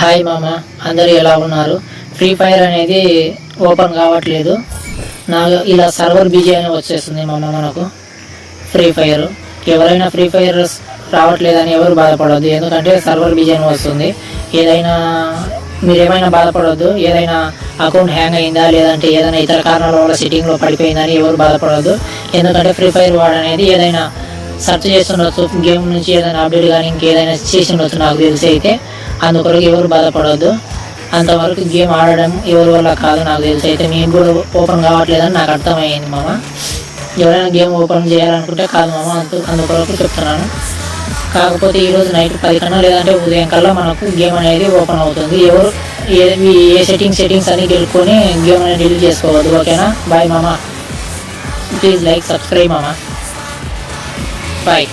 Hi మామ అందరూ ఎలా ఉన్నారు? ఫ్రీ ఫైర్ అనేది ఓపెన్ కావట్లేదు. నా ఇలా సర్వర్ బిజీ అని వచ్చేస్తుంది మామ మనకు. ఫ్రీ ఫైర్ ఎవరైనా ఫ్రీ ఫైర్ రావట్లేదని ఎవరు బాధపడవద్దు ఎందుకంటే సర్వర్ బిజీ అని వస్తుంది. ఏదైనా మీరు ఏమైనా బాధపడవద్దు ఏదైనా అకౌంట్ హ్యాంగ్ అయిందా లేదంటే ఏదైనా ఇతర కారణాల వల్ల సిట్టింగ్లో పడిపోయిందని ఎవరు బాధపడవద్దు ఎందుకంటే ఫ్రీ ఫైర్ వాడు అనేది ఏదైనా సెర్చ్ చేస్తుండొచ్చు గేమ్ నుంచి ఏదైనా అప్డేట్ కానీ ఇంకేదైనా చేసి ఉండొచ్చు నాకు తెలిసి అయితే. అందుకొరకు ఎవరు బాధపడవద్దు అంతవరకు గేమ్ ఆడడం ఎవరి వల్ల కాదు నాకు తెలిసి అయితే. మీకు కూడా ఓపెన్ కావట్లేదని నాకు అర్థమైంది మామ. ఎవరైనా గేమ్ ఓపెన్ చేయాలనుకుంటే కాదు మామ అందు అందుకొరకు చెప్తున్నాను. కాకపోతే ఈరోజు నైట్ పది కన్నా లేదంటే ఉదయం కల్లా మనకు గేమ్ అనేది ఓపెన్ అవుతుంది. ఎవరు ఏ ఏ సెట్టింగ్ సెట్టింగ్స్ అన్ని గెలుకొని గేమ్ అనేది డిలీట్ చేసుకోవద్దు. ఓకేనా? బాయ్ మామ. ప్లీజ్ లైక్ సబ్స్క్రైబ్ మామ. బాయ్